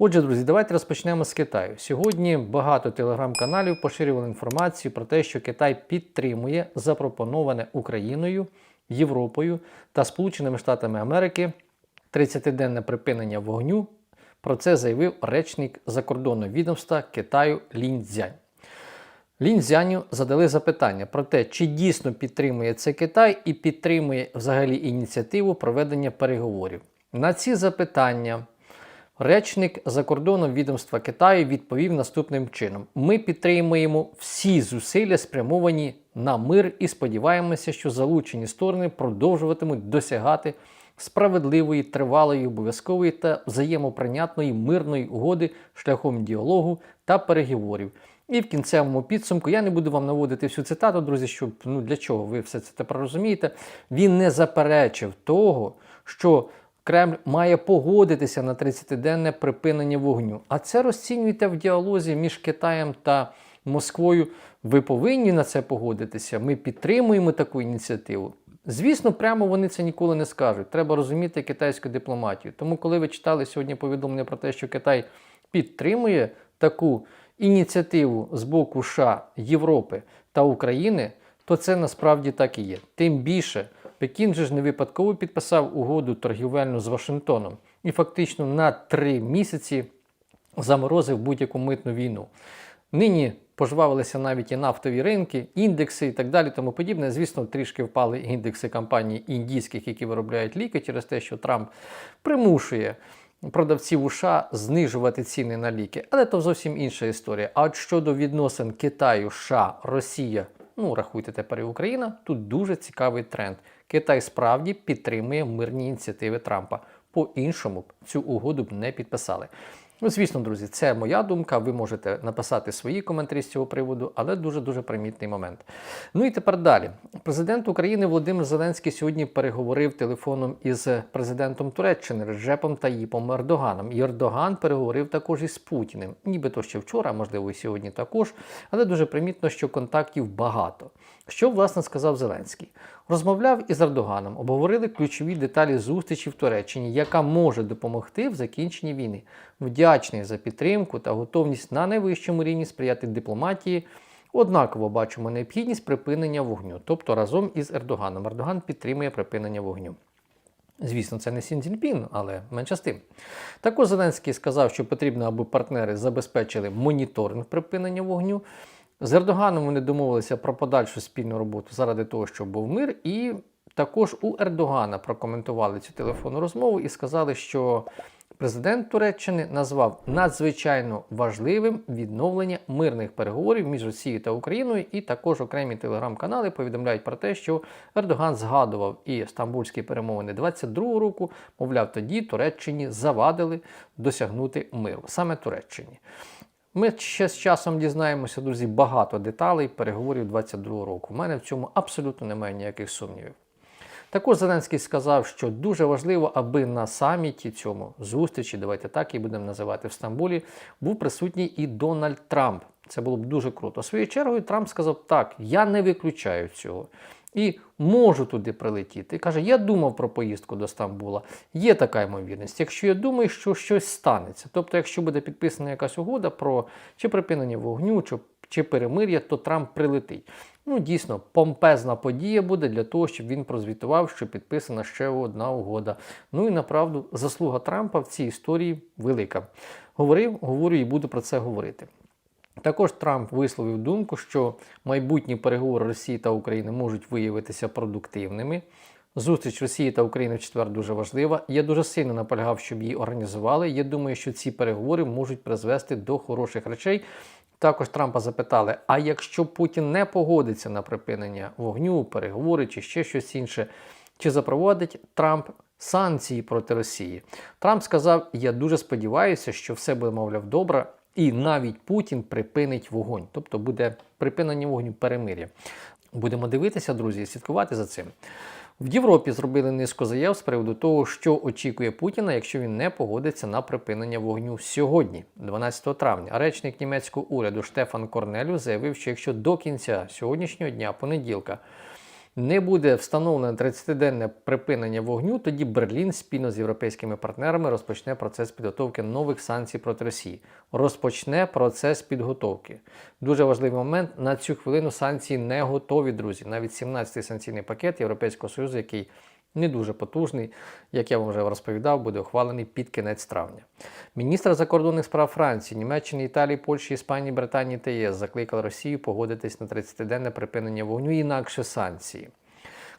Отже, друзі, давайте розпочнемо з Китаю. Сьогодні багато телеграм-каналів поширювали інформацію про те, що Китай підтримує запропоноване Україною, Європою та Сполученими Штатами Америки 30-денне припинення вогню. Про це заявив речник закордонного відомства Китаю Лінь Цзянь. Задали запитання про те, чи дійсно підтримує це Китай і підтримує взагалі ініціативу проведення переговорів. На ці запитання речник закордонного відомства Китаю відповів наступним чином: ми підтримуємо всі зусилля, спрямовані на мир, і сподіваємося, що залучені сторони продовжуватимуть досягати справедливої, тривалої, обов'язкової та взаємоприйнятної мирної угоди шляхом діалогу та переговорів. І в кінцевому підсумку я не буду вам наводити всю цитату, друзі, щоб ну для чого ви все це тепер розумієте. Він не заперечив того, що Кремль має погодитися на 30-денне припинення вогню. А це розцінюєте в діалозі між Китаєм та Москвою. Ви повинні на це погодитися. Ми підтримуємо таку ініціативу. Звісно, прямо вони це ніколи не скажуть. Треба розуміти китайську дипломатію. Тому, коли ви читали сьогодні повідомлення про те, що Китай підтримує таку ініціативу з боку США, Європи та України, то це насправді так і є. Тим більше, Пекін же ж не випадково підписав угоду торгівельну з Вашингтоном і фактично на три місяці заморозив будь-яку митну війну. Нині пожвавилися навіть і нафтові ринки, індекси і так далі, тому подібне. Звісно, трішки впали індекси компаній індійських, які виробляють ліки, через те, що Трамп примушує продавців США знижувати ціни на ліки. Але то зовсім інша історія. А от щодо відносин Китаю, США, Росія, ну рахуйте тепер і Україна, тут дуже цікавий тренд. Китай справді підтримує мирні ініціативи Трампа. По-іншому б цю угоду б не підписали. Ну, звісно, друзі, це моя думка. Ви можете написати свої коментарі з цього приводу, але дуже-дуже примітний момент. Ну і тепер далі. Президент України Володимир Зеленський сьогодні переговорив телефоном із президентом Туреччини Реджепом Таїпом Ердоганом. І Ердоган переговорив також із Путіним. Нібито ще вчора, можливо, і сьогодні також, але дуже примітно, що контактів багато. Що, власне, сказав Зеленський? Розмовляв із Ердоганом, обговорили ключові деталі зустрічі в Туреччині, яка може допомогти в закінченні війни. Вдячний за підтримку та готовність на найвищому рівні сприяти дипломатії. Однаково бачимо необхідність припинення вогню, тобто разом із Ердоганом. Ердоган підтримує припинення вогню. Звісно, це не Сін Цзіньпін, але менше з тим. Також Зеленський сказав, що потрібно, аби партнери забезпечили моніторинг припинення вогню. З Ердоганом вони домовилися про подальшу спільну роботу заради того, щоб був мир. І також у Ердогана прокоментували цю телефонну розмову і сказали, що президент Туреччини назвав надзвичайно важливим відновлення мирних переговорів між Росією та Україною. І також окремі телеграм-канали повідомляють про те, що Ердоган згадував і стамбульські перемовини 22-го року, мовляв, тоді Туреччині завадили досягнути миру, саме Туреччині. Ми ще з часом дізнаємося, друзі, багато деталей переговорів 22-го року. У мене в цьому абсолютно немає ніяких сумнівів. Також Зеленський сказав, що дуже важливо, аби на саміті цьому зустрічі, давайте так і будемо називати в Стамбулі, був присутній і Дональд Трамп. Це було б дуже круто. Своєю чергою Трамп сказав: так, я не виключаю цього. І можу туди прилетіти. І каже, я думав про поїздку до Стамбула. Є така ймовірність. Якщо я думаю, що щось станеться. Тобто, якщо буде підписана якась угода про чи припинення вогню, чи, чи перемир'я, то Трамп прилетить. Ну, дійсно, помпезна подія буде для того, щоб він прозвітував, що підписана ще одна угода. Ну і направду заслуга Трампа в цій історії велика. Говорив, говорю і буду про це говорити. Також Трамп висловив думку, що майбутні переговори Росії та України можуть виявитися продуктивними. Зустріч Росії та України в четвер дуже важлива. Я дуже сильно наполягав, щоб її організували. Я думаю, що ці переговори можуть призвести до хороших речей. Також Трампа запитали: а якщо Путін не погодиться на припинення вогню, переговори чи ще щось інше, чи запровадить Трамп санкції проти Росії? Трамп сказав: Я дуже сподіваюся, що все буде, мовляв, добре. І навіть Путін припинить вогонь, тобто буде припинення вогню перемир'я. Будемо дивитися, друзі, слідкувати за цим. В Європі зробили низку заяв з приводу того, що очікує Путіна, якщо він не погодиться на припинення вогню сьогодні, 12 травня. Речник німецького уряду Штефан Корнелю заявив, що якщо до кінця сьогоднішнього дня, понеділка, не буде встановлено 30-денне припинення вогню, тоді Берлін спільно з європейськими партнерами розпочне процес підготовки нових санкцій проти Росії. Розпочне процес підготовки. Дуже важливий момент. На цю хвилину санкції не готові, друзі. Навіть 17-й санкційний пакет Європейського Союзу, який не дуже потужний, як я вам вже розповідав, буде ухвалений під кінець травня. Міністр закордонних справ Франції, Німеччини, Італії, Польщі, Іспанії, Британії та ЄС закликали Росію погодитись на 30-денне припинення вогню, інакше санкції.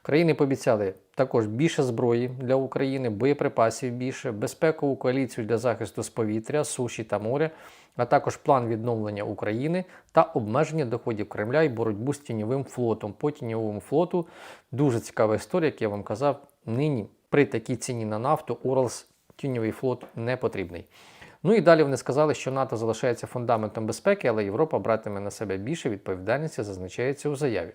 Країни пообіцяли також більше зброї для України, боєприпасів більше, безпекову коаліцію для захисту з повітря, суші та моря, а також план відновлення України та обмеження доходів Кремля і боротьбу з тіньовим флотом. По тіньовому флоту дуже цікава історія, як я вам казав, нині при такій ціні на нафту Уралс тіньовий флот не потрібний. Ну і далі вони сказали, що НАТО залишається фундаментом безпеки, але Європа братиме на себе більше відповідальності, зазначається у заяві.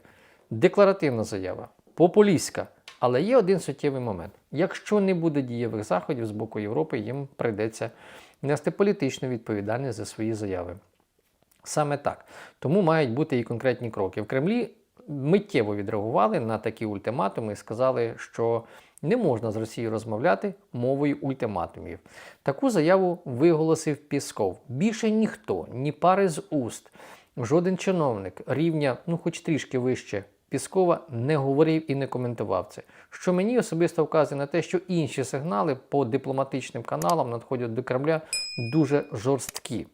Декларативна заява, популістська. Але є один суттєвий момент. Якщо не буде дієвих заходів з боку Європи, їм прийдеться нести політичну відповідальність за свої заяви. Саме так. Тому мають бути і конкретні кроки. В Кремлі миттєво відреагували на такі ультиматуми і сказали, що не можна з Росією розмовляти мовою ультиматумів. Таку заяву виголосив Пісков. Більше ніхто, ні пари з уст, жоден чиновник рівня, ну хоч трішки вище Піскова, не говорив і не коментував це. Що мені особисто вказує на те, що інші сигнали по дипломатичним каналам надходять до Кремля дуже жорсткі.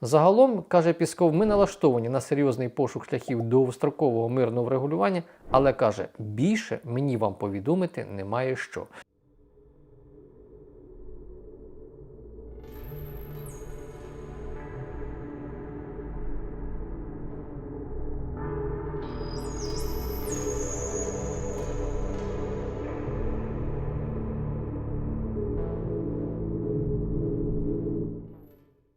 Загалом, каже Пісков, ми налаштовані на серйозний пошук шляхів довгострокового мирного врегулювання, але каже, більше мені вам повідомити немає що.